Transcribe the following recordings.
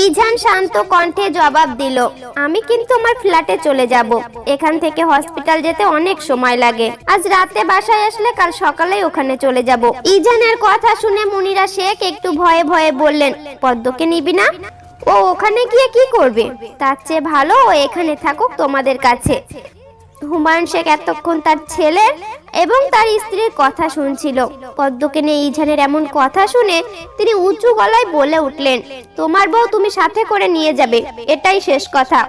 ইজান শান্ত কণ্ঠে জবাব দিল, আমি কিন্তু আমার ফ্ল্যাটে চলে যাব। এখান থেকে হসপিটাল যেতে অনেক সময় লাগে। আজ রাতে বাসায় আসলে কাল সকালে ওখানে চলে যাব। ইজানের কথা শুনে মুনিরা শেখ একটু ভয়ে ভয়ে বললেন, পদ্মকে নিবি না? ও ওখানে গিয়ে কি করবে? তার চেয়ে ভালো ও এখানে থাকুক তোমাদের কাছে। হুমায়ুন শেখ এতক্ষণ তার ছেলে এবং তার স্ত্রীর কথা শুনছিল। পদ্মকে নিয়ে ইজানের এমন কথা শুনে তিনি উঁচু গলায় বলে উঠলেন, তোমার বউ তুমি সাথে করে নিয়ে যাবে, এটাই শেষ কথা।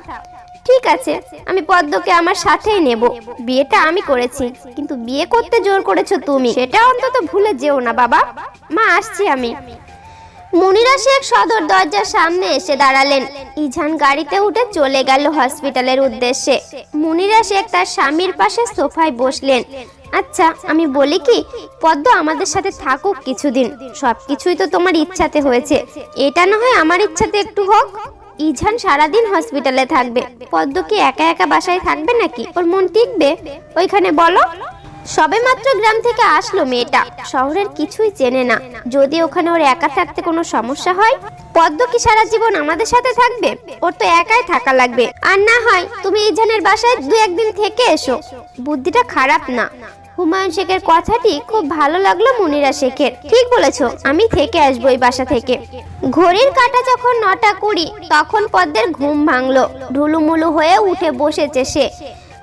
ঠিক আছে, আমি পদ্মকে আমার সাথেই নেব। বিয়েটা আমি করেছি, কিন্তু বিয়ে করতে জোর করেছ তুমি। সেটা অন্তত ভুলে যেও না বাবা। মা, আসছি আমি। মুনিরা শেখ সদর দরজার সামনে এসে দাঁড়ালেন। ইজান গাড়িতে উঠে চলে গেল হসপিটালের উদ্দেশ্যে। মুনিরা শেখ তার স্বামীর পাশে সোফায় বসলেন। আচ্ছা আমি বলি কি, পদ্ম আমাদের সাথে থাকুক কিছুদিন। সবকিছুই তো তোমার ইচ্ছাতে হয়েছে। এটা না হয় আমার ইচ্ছাতে একটু হোক? ইজান সারাদিন হসপিটালে থাকবে। পদ্ম কি একা একা বাসায় থাকবে নাকি? ওর মন টিকবে? ওইখানে বলো। সবে মাত্র গ্রাম থেকে আসলো মেয়েটা। শহরের কিছুই চেনে না। যদি ওখানে ওর একা থাকতে কোনো সমস্যা হয়, পদ্ম কি সারা জীবন আমাদের সাথে থাকবে? ওর তো একাই থাকা লাগবে। আর না হয়, তুমি ইজানের বাসায় দু একদিন থেকে এসো। বুদ্ধিটা খারাপ না। হুমায়ুন শেখের কথাটি খুব ভালো লাগল মুনিরা শেখের। ঠিক বলেছ, আমি থেকে আসব এই বাসা থেকে। ঘড়ির কাঁটা যখন নটা কুড়ি, তখন পদ্মের ঘুম ভাঙলো। ঢুলুমুলু হয়ে উঠে বসেছে সে।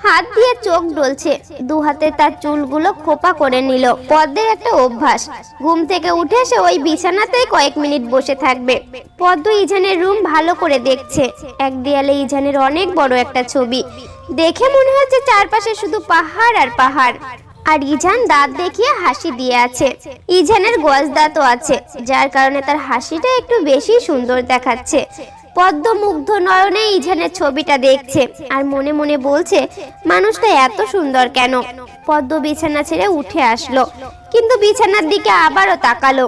হাত দিয়ে চোখ ডলছে। দু হাতে তার চুলগুলো খোপা করে নিল। পদ্মের একটা অভ্যাস। ঘুম থেকে উঠে সে ওই বিছানাতেই কয়েক মিনিট বসে থাকবে। পদ্ম ইজানের রুম ভালো করে দেখছে। এক দেয়ালে ইজানের অনেক বড় একটা ছবি। দেখে মনে হচ্ছে চারপাশে শুধু পাহাড় আর পাহাড়। আর ইজান দাঁত দেখিয়ে হাসি দিয়ে আছে। ইজানের গজ দাঁতও আছে, যার কারণে তার হাসিটা একটু বেশি সুন্দর দেখাচ্ছে। পদ্ম মুগ্ধ নয়নে ইজানের ছবিটা দেখছে আর মনে মনে বলছে, মানুষটা এত সুন্দর কেন? পদ্ম বিছানা ছেড়ে উঠে আসলো। কিন্তু বিছানার দিকে আবারও তাকালো।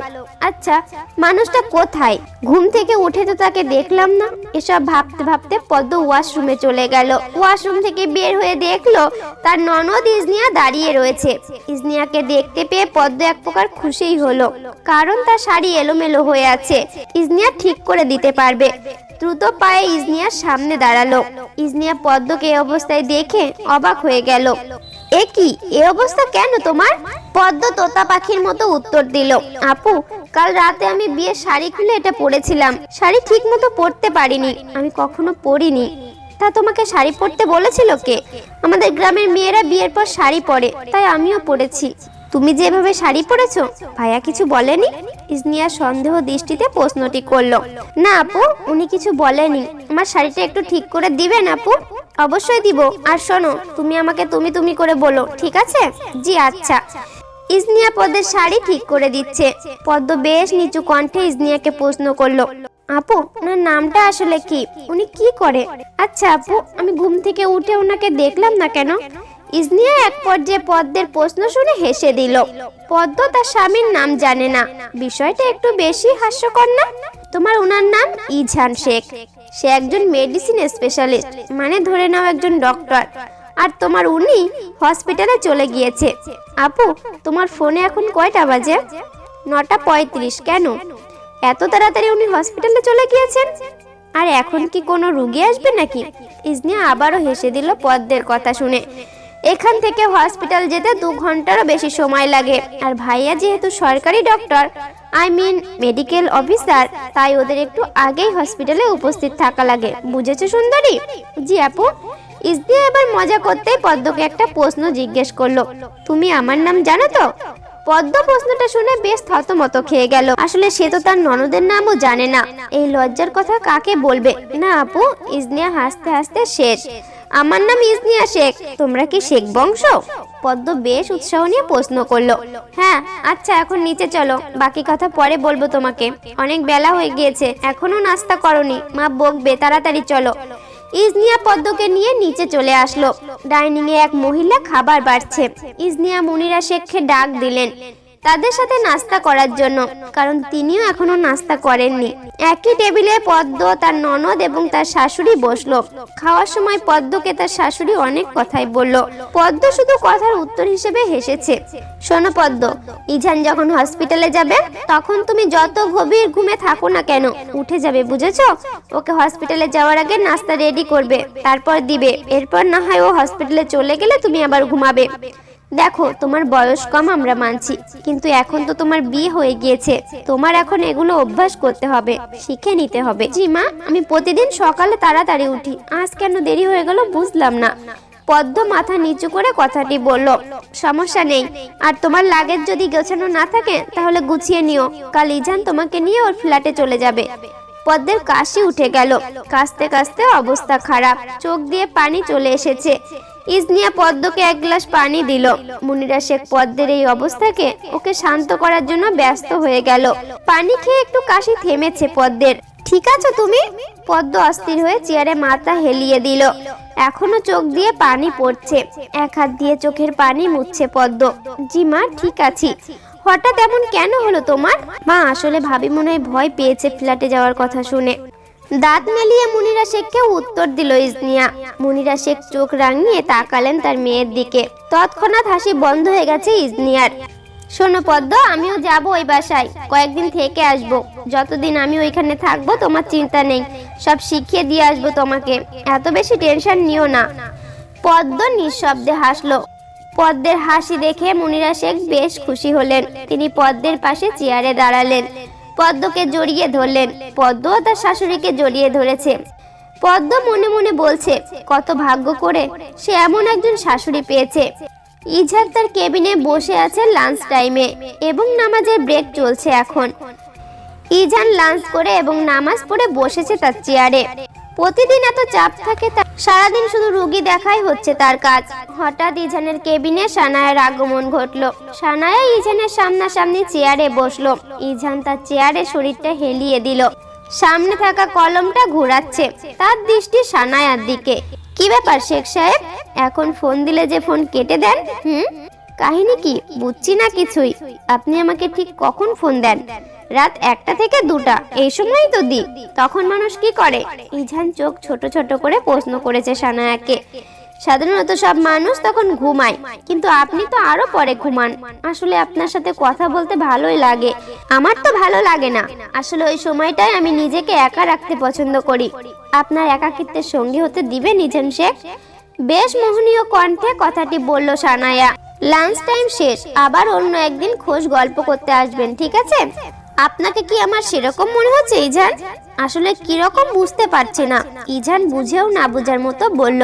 আচ্ছা মানুষটা কোথায়? ঘুম থেকে উঠে তো তাকে দেখলাম না। এসব ভাবতে ভাবতে পদ্ম ওয়াশরুমে চলে গেল। ওয়াশরুম থেকে বের হয়ে দেখল, তার ননদ ইজনিয়া দাঁড়িয়ে রয়েছে। ইজনিয়াকে দেখতে পেয়ে পদ্ম এক প্রকার খুশিই হলো, কারণ তার শাড়ি এলোমেলো হয়ে আছে। ইজনিয়া ঠিক করে দিতে পারবে। দ্রুত পায়ে ইজনিয়ার সামনে দাঁড়াল। ইজনিয়া পদ্মকে এই অবস্থায় দেখে অবাক হয়ে গেল। এ কি? এ অবস্থা কেন তোমার? পদ্ম তোতা পাখির মতো উত্তর দিল, আপু, কাল রাতে আমি বিয়ের শাড়ি খুলে এটা পরেছিলাম। শাড়ি ঠিক মতো পরতে পারিনি। আমি কখনো পরিনি। তা তোমাকে শাড়ি পরতে বলেছিল কে? আমাদের গ্রামের মেয়েরা বিয়ের পর শাড়ি পরে, তাই আমিও পরেছি। তুমি যেভাবে শাড়ি পরেছো? ভাইয়া কিছু বলেনি? ইসনিয়া সন্দেহ দৃষ্টিতে প্রশ্নটি করল। না, আপু, উনি কিছু বলেনি। আমার শাড়িটা একটু ঠিক করে দিবেন, আপু? অবশ্যই দিব। আর শোনো, তুমি আমাকে তুমি তুমি করে বলো, ঠিক আছে? জি আচ্ছা। ইসনিয়া পদ্মের শাড়ি ঠিক করে দিচ্ছে। পদ্ম বেশ নিচু কণ্ঠে ইসনিয়াকে প্রশ্ন করল, আপু, ওনার নামটা আসলে কি? উনি কি করে? আচ্ছা আপু, আমি ঘুম থেকে উঠে ওনাকে দেখলাম না কেন? ইসনিয়া এক পর্যায়ে পদ্মের প্রশ্ন শুনে হেসে দিল। পদ্ম তার স্বামীর নাম জানে না। বিষয়টা একটু বেশি হাস্যকর না? তোমার ওনার নাম ইঝান শেখ। সে একজন মেডিসিন স্পেশালিস্ট মানে ধরে নাও একজন ডক্টর আর তোমার উনি হসপিটালে চলে গিয়েছে। আপু, তোমার ফোনে এখন কয়টা বাজে? নটা পঁয়ত্রিশ, কেন? এত তাড়াতাড়ি উনি হসপিটালে চলে গিয়েছেন? আর এখন কি কোনো রুগী আসবে নাকি? ইজনিয়া আবারও হেসে দিল পদ্মের কথা শুনে। এখান থেকে হসপিটাল যেতে দু ঘন্টারও বেশি সময় লাগে। আর ভাইয়া যেহেতু সরকারি doctor I mean medical officer তাই ওদের একটু আগেই হসপিটালে উপস্থিত থাকা লাগে। বুঝেছ সুন্দরী? জি আপু। ইসদিয়া এবার মজা করতেই পদ্মকে একটা প্রশ্ন জিজ্ঞেস করল। তুমি আমার নাম জানো তো? পদ্ম প্রশ্নটা শুনে বেশ থতমত খেয়ে গেল। আসলে সে তো তার ননদের নামও জানে না। এই লজ্জার কথা কাকে বলবে? না আপু ইজনিয়া হাসতে হাসতে শেষ। আমার নাম ইজনিয়া শেখ। তোমরা কি শেখ বংশ? পদ্ম বেশ উৎসাহ নিয়ে প্রশ্ন করল। হ্যাঁ আচ্ছা এখন নিচে চলো। বাকি কথা পরে বলব তোমাকে। অনেক বেলা হয়ে গিয়েছে। এখনও নাস্তা করনি। মা বকবে, তাড়াতাড়ি চলো। ইজনিয়া পদ্মকে নিয়ে নিচে চলে আসলো। ডাইনিং এ এক মহিলা খাবার বাড়ছে। ইজনিয়া মুনিরা শেখকে ডাক দিলেন। তাদের সাথে নাস্তা করার জন্য, কারণ তিনিও এখনও নাস্তা করেননি। একই টেবিলে পদ্ম, তার ননদ এবং তার শাশুড়ি বসল। খাওয়ার সময় পদ্মকে তার শাশুড়ি অনেক কথাই বলল। পদ্ম শুধু কথার উত্তর হিসেবে হেসেছে। শোনো পদ্ম ইজান যখন হসপিটালে যাবে, তখন তুমি যত গভীর ঘুমে থাকো না কেন, উঠে যাবে, বুঝেছ? ওকে হসপিটালে যাওয়ার আগে নাস্তা রেডি করবে, তারপর দিবে। এরপর না হয় ও হসপিটালে চলে গেলে তুমি আবার ঘুমাবে। দেখো, তোমার বয়স কম আমরা মানছি, কিন্তু এখন তো তোমার বিয়ে হয়ে গিয়েছে। তোমার এখন এগুলো অভ্যাস করতে হবে, শিখে নিতে হবে। জি মা, আমি প্রতিদিন সকালে তাড়াতাড়ি উঠি। আজ কেন দেরি হয়ে গেল বুঝলাম না। পদ্ম মাথা নিচু করে কথাটি বলল, সমস্যা নেই। আর তোমার লাগেজ যদি গোছানো না থাকে, তাহলে গুছিয়ে নিও। কাল ইজান তোমাকে নিয়ে ওর ফ্ল্যাটে চলে যাবে। পদ্মের কাশি উঠে গেল। কাশতে কাশতে অবস্থা খারাপ। চোখ দিয়ে পানি চলে এসেছে। ইজনিয়া পদ্মকে এক গ্লাস পানি দিল। মুনিরা শেখ পদ্মের এই অবস্থাকে ওকে শান্ত করার জন্য ব্যস্ত হয়ে গেল। পানি খেয়ে একটু কাশি থেমেছে পদ্মের। ঠিক আছো তুমি? পদ্ম অস্থির হয়ে চেয়ারে মাথা হেলিয়ে দিল। এখনও চোখ দিয়ে পানি পড়ছে। এক হাত দিয়ে চোখের পানি মুছছে পদ্ম। জি মা, ঠিক আছি। হঠাৎ এমন কেন হলো তোমার? মা, আসলে ভাবি মনে হয় ভয় পেয়েছে ফ্ল্যাটে যাওয়ার কথা শুনে। দাঁত মেলিয়ে মুনিরা শেখকে উত্তর দিল ইজনিয়া। মুনিরা শেখ চোখ রাঙিয়ে তাকালেন তার মেয়ের দিকে। তৎক্ষণাৎ হাসি বন্ধ হয়ে গেছে ইজনিয়ার। শোনো পদ্ম, আমিও যাব ওই বাসায়। কয়েকদিন থেকে আসব। যতদিন আমি ওইখানে থাকব, তোমার চিন্তা নেই। সব শিখিয়ে দিয়ে আসব তোমাকে। এত বেশি টেনশন নিও না। পদ্ম নিঃশব্দে হাসলো। পদ্মের হাসি দেখে মুনিরা শেখ বেশ খুশি হলেন। তিনি পদ্মের পাশে চেয়ারে দাঁড়ালেন। পদ্মকে জড়িয়ে ধরলেন। পদ্ম তার শাশুড়িকে জড়িয়ে ধরেছে। পদ্ম মনে মনে বলছে, কত ভাগ্য করে সে এমন একজন শাশুড়ি পেয়েছে। ইজাদ তার কেবিনে বসে আছে লাঞ্চ টাইমে এবং নামাজের ব্রেক চলছে এখন। ইজান লাঞ্চ করে এবং নামাজ পড়ে বসেছে তার চেয়ারে। প্রতিদিন এত চাপ থাকে তার সারাদিন শুধু রুগী দেখাই হচ্ছে তার কাজ। হঠাৎ ইজানের কেবিনে সানায়ার আগমন ঘটলো। সানায়া ইজানের সামনাসামনি চেয়ারে বসল। ইজান তার চেয়ারে শরীরটা হেলিয়ে দিল। সামনে থাকা কলমটা ঘোরাচ্ছে। তার দৃষ্টি সানায়ার দিকে। কি ব্যাপার শেখ সাহেব? এখন ফোন দিলে যে ফোন কেটে দেন, হুম? কাহিনী কি? বুঝছি না কিছুই। আপনি আমাকে ঠিক কখন ফোন দেন? রাত একটা থেকে দুটা। এই সময়ই তো দি তখন মানুষ কি করে? ইঝান চোখ ছোট ছোট করে প্রশ্ন করেছে সানায়াকে। সাধারণত সব মানুষ তখন ঘুমায়, কিন্তু আপনি তো আরও পরে ঘুমান। আসলে আপনার সাথে কথা বলতে ভালোই লাগে। আমার তো ভালো লাগে না। আসলে ওই সময়টাই আমি নিজেকে একা রাখতে পছন্দ করি। আপনার একাকিত্বের সঙ্গী হতে দিবে নিজাম শেখ? বেশ মোহনীয় কণ্ঠে কথাটি বলল সানায়া। লাঞ্চ টাইম শেষ। আবার অন্য একদিন খোঁজ গল্প করতে আসবেন, ঠিক আছে? আপনাকে কি আমার সেরকম মনে হচ্ছে, ইজান? আসলে কীরকম বুঝতে পারছে না। ইজান বুঝেও না বুঝার মতো বলল,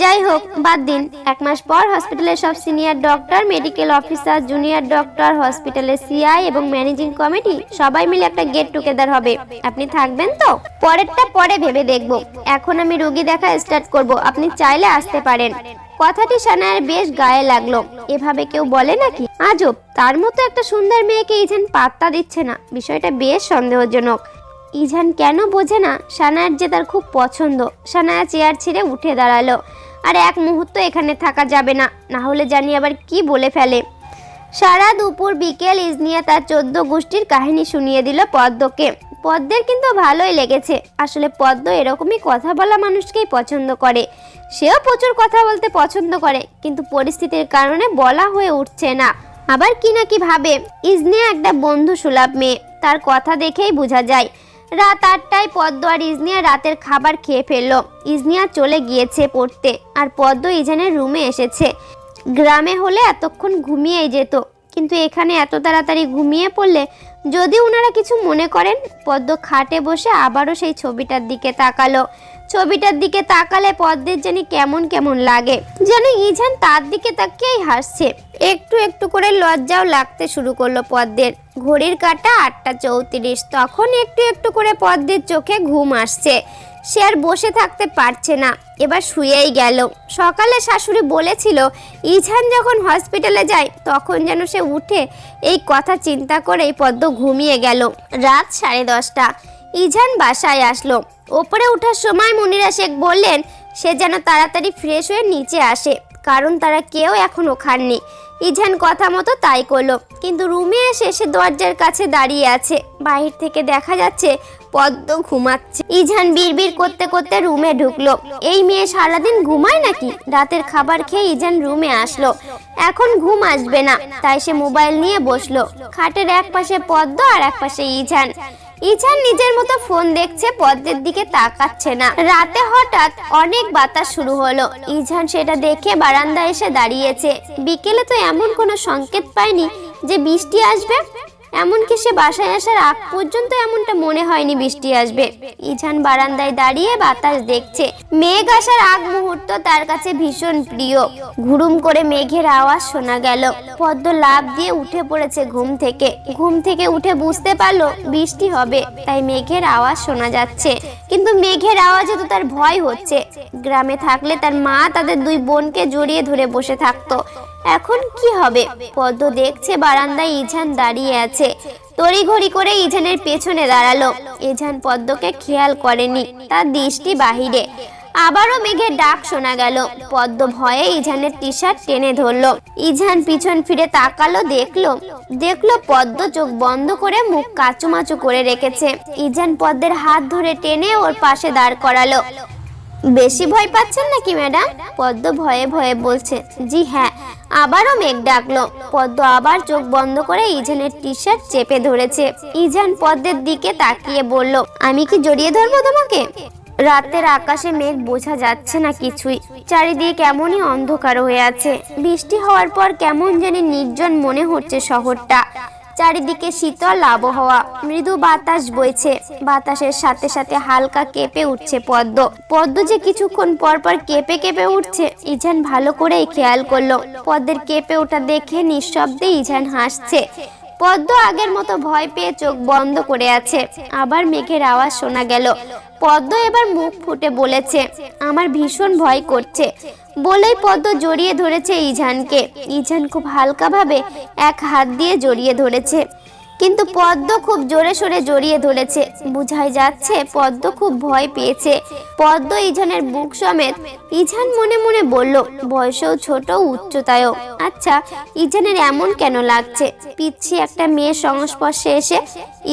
যাই হোক, বাদ দিন। এক মাস পর হসপিটালের সব senior doctor medical officer junior doctor হসপিটালের সিআই এবং ম্যানেজিং কমিটি সবাই মিলে একটা গেট টুগেদার হবে। আপনি থাকবেন তো? পরেরটা পরে ভেবে দেখব। এখন আমি রোগী দেখা স্টার্ট করব। আপনি চাইলে আসতে পারেন। কথাটি সানায়ের বেশ গায়ে লাগল। এভাবে কেউ বলে নাকি? আজব, তার মতো একটা সুন্দর মেয়েকে ইজান পাত্তা দিচ্ছে না। বিষয়টা বেশ সন্দেহজনক। ইজান কেন বোঝে না সানায়ার যে তার খুব পছন্দ। সানায়া চেয়ার ছেড়ে উঠে দাঁড়াল। আর এক মুহূর্ত এখানে থাকা যাবে না না হলে জানি আবার কি বলে ফেলে। সারা দুপুর বিকেল ইজনিয়া তার চোদ্দ গোষ্ঠীর কাহিনী শুনিয়ে দিল পদ্মকে। পদ্মের কিন্তু ভালোই লেগেছে। আসলে পদ্ম এরকমই কথা বলা মানুষকেই পছন্দ করে। সেও প্রচুর কথা বলতে পছন্দ করে, কিন্তু পরিস্থিতির কারণে বলা হয়ে উঠছে না। আবার কি না কি ভাবে ইজনিয়া একটা বন্ধু সুলভ মেয়ে, তার কথা দেখেই বোঝা যায়। রাত আটটায় পদ্ম আর ইজনিয়া রাতের খাবার খেয়ে ফেলল। ইজনিয়া চলে গিয়েছে পড়তে, আর পদ্ম ইজানের রুমে এসেছে। গ্রামে হলে এতক্ষণ ঘুমিয়েই যেত। কিন্তু এখানে এত তাড়াতাড়ি ঘুমিয়ে পড়লে যদি ওনারা কিছু মনে করেন, পদ্ম খাটে বসে আবারও সেই ছবিটার দিকে তাকালো। ছবিটার দিকে তাকালে পদ্মের জানি কেমন কেমন লাগে। যেন ইঝান তার দিকে তাকিয়েই হাসছে। একটু একটু করে লজ্জাও লাগতে শুরু করল পদ্মের। ঘড়ির কাটা আটটা চৌত্রিশ, তখন একটু একটু করে পদ্মের চোখে ঘুম আসছে। সে আর বসে থাকতে পারছে না। এবার শুয়েই গেল। সকালে শাশুড়ি বলেছিল, ইছান যখন হসপিটালে যায়, তখন যেন সে উঠে এই কথা চিন্তা করেই পদ্ম ঘুমিয়ে গেল। রাত সাড়ে দশটা। ইঝান বাসায় আসলো। ওপরে ওঠার সময় মুনিরা শেখ বললেন, সে যেন তাড়াতাড়ি ফ্রেশ হয়ে নিচে আসে। কারণ তারা কেউ এখনও খাননি। ইঝান কথা মতো তাই করল। কিন্তু রুমে এসে সে দরজার কাছে দাঁড়িয়ে আছে। বাহির থেকে দেখা যাচ্ছে পদ্ম ঘুমাচ্ছে। ইঝান বিড়বিড় করতে করতে রুমে ঢুকলো। এই মেয়ে সারাদিন ঘুমায় নাকি? রাতের খাবার খেয়ে ইঝান রুমে আসলো। এখন ঘুম আসবে না। তাই সে মোবাইল নিয়ে বসল। খাটের এক পাশে পদ্ম আর এক পাশে ইঝান ইঝান নিজের মতো ফোন দেখছে, পদ্মের দিকে তাকাচ্ছে না। রাতে হঠাৎ অনেক বাতাস শুরু হলো। ইজান সেটা দেখে বারান্দা এসে দাঁড়িয়েছে। বিকেলে তো এমন কোনো সংকেত পায়নি যে বৃষ্টি আসবে। এমনকি সে বাসায় আসার আগ পর্যন্ত এমনটা মনে হয়নি বৃষ্টি আসবে। ইঝান বারান্দায় দাঁড়িয়ে বাতাস দেখছে। মেঘ আসার আগ মুহূর্ত তার কাছে ভীষণ প্রিয়। ঘুরুম করে মেঘের আওয়াজ শোনা গেল। পদ্ম লাভ দিয়ে উঠে পড়েছে ঘুম থেকে। ঘুম থেকে উঠে বুঝতে পারল বৃষ্টি হবে, তাই মেঘের আওয়াজ শোনা যাচ্ছে। কিন্তু মেঘের আওয়াজে তো তার ভয় হচ্ছে। গ্রামে থাকলে তার মা তাদের দুই বোনকে জড়িয়ে ধরে বসে থাকতো। এখন কি হবে? পদ্ম দেখছে বারান্দায় ইঝান দাঁড়িয়ে আছে। তড়িঘড়ি করে ইঝানের পেছনে দাঁড়াল। ইঝান পদ্মকে খেয়াল করেনি, তার দৃষ্টি বাহিরে। আবারও মেঘের ডাক শোনা গেল। পদ্ম ভয়ে ইঝানের টি শার্ট টেনে ধরলো। ইঝান পিছন ফিরে তাকালো, দেখল দেখল পদ্ম চোখ বন্ধ করে মুখ কাচুমাচু করে রেখেছে। ইঝান পদ্মের হাত ধরে টেনে ওর পাশে দাঁড় করালো। বেশি ভয় পাচ্ছেন নাকি, ম্যাডাম? পদ্ম ভয়ে ভয়ে বলছে, জি হ্যাঁ। আবারও মেঘ ডাকলো। পদ্ম আবার চোখ বন্ধ করে ইজানের টি শার্ট চেপে ধরেছে। ইজান পদ্মের দিকে তাকিয়ে বলল, আমি কি জড়িয়ে ধরবো তোমাকে? রাতের আকাশে মেঘ বোঝা যাচ্ছে না কিছুই। চারিদিকে কেমনই অন্ধকার হয়ে আছে। বৃষ্টি হওয়ার পর কেমন জানি নির্জন মনে হচ্ছে শহরটা। চারিদিকে শীতল আবহাওয়া। মৃদু বাতাস বইছে। বাতাসের সাথে সাথে হালকা কেঁপে উঠছে পদ্ম। পদ্ম যে কিছুক্ষণ পর পর কেঁপে কেঁপে উঠছে, ইঝান ভালো করেই খেয়াল করল। পদ্মের কেঁপে ওঠা দেখে নিঃশব্দে ইঝান হাসছে। পদ্ম আগের মতো ভয় পেয়ে চোখ বন্ধ করে আছে। আবার মেঘের আওয়াজ শোনা গেল। পদ্ম এবার মুখ ফুটে বলেছে, আমার ভীষণ ভয় করছে। বলেই পদ্ম জড়িয়ে ধরেছে ইঝানকে। ইঝান খুব হালকাভাবে এক হাত দিয়ে জড়িয়ে ধরেছে। কিন্তু পদ্ম খুব জোরে সোরে জড়িয়ে ধরেছে। বুঝাই যাচ্ছে, পদ্ম খুব ভয় পেয়েছে। পদ্ম ইঝানের বুক সমেত ইঝান মনে মনে বলল, বয়সেও ছোট, উচ্চতায়ও। আচ্ছা ইঝানের এমন কেন লাগছে? পিচ্ছি একটা মেয়ের সংস্পর্শে এসে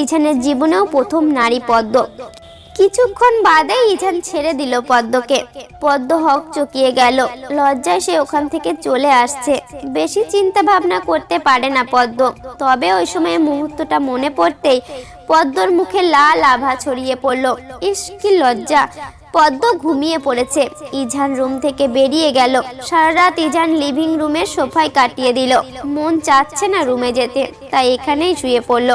ইঝানের জীবনেও প্রথম নারী পদ্ম। কিছুক্ষণ বাদে ইঝান ছেড়ে দিল পদ্মকে। পদ্ম হক চকিয়ে গেল। লজ্জায় সে ওখান থেকে চলে আসছে। বেশি চিন্তা ভাবনা করতে পারে না পদ্ম। তবে ওই সময় মুহূর্তটা মনে পড়তেই পদ্মর মুখে লাল আভা ছড়িয়ে পড়ল। ইস, কি লজ্জা। পদ্ম ঘুমিয়ে পড়েছে। ইঝান রুম থেকে বেরিয়ে গেল। সারা রাত ইঝান লিভিং রুমের সোফায় কাটিয়ে দিল। মন চাচ্ছে না রুমে যেতে, তাই এখানেই শুয়ে পড়ল।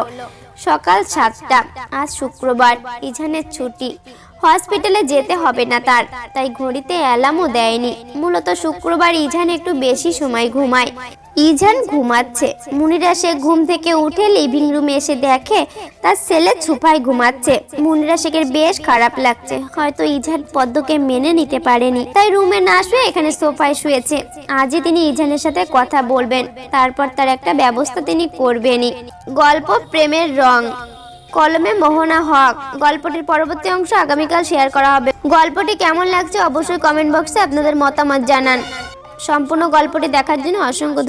সকাল সাতটা। আজ শুক্রবার, ইঝানের ছুটি। হসপিটালে যেতে হবে না তার, তাই ঘড়িতে অ্যালার্মও দেয়নি। মূলত শুক্রবার ইঝান একটু বেশি সময় ঘুমায়। ইঝান ঘুমাচ্ছে। মুনিরা সে ঘুম থেকে উঠে লিভিং রুমে এসে দেখে, তার ছেলে ছুপায় ঘুমাচ্ছে। মুনিরা শেখের বেশ খারাপ লাগছে। হয়তো ইঝান পদ্মকে মেনে নিতে পারেনি। তাই রুমে না শুয়ে এখানে সোফায় শুয়েছে। আজই তিনি ইঝানের সাথে কথা বলবেন। তারপর তার একটা ব্যবস্থা তিনি করবেনই। গল্প প্রেমের রং। কলমে মোহনা হক। গল্পটির পরবর্তী অংশ আগামীকাল শেয়ার করা হবে। গল্পটি কেমন লাগছে অবশ্যই কমেন্ট বক্সে আপনাদের মতামত জানান। সম্পূর্ণ গল্পটি দেখার জন্য অসংখ্য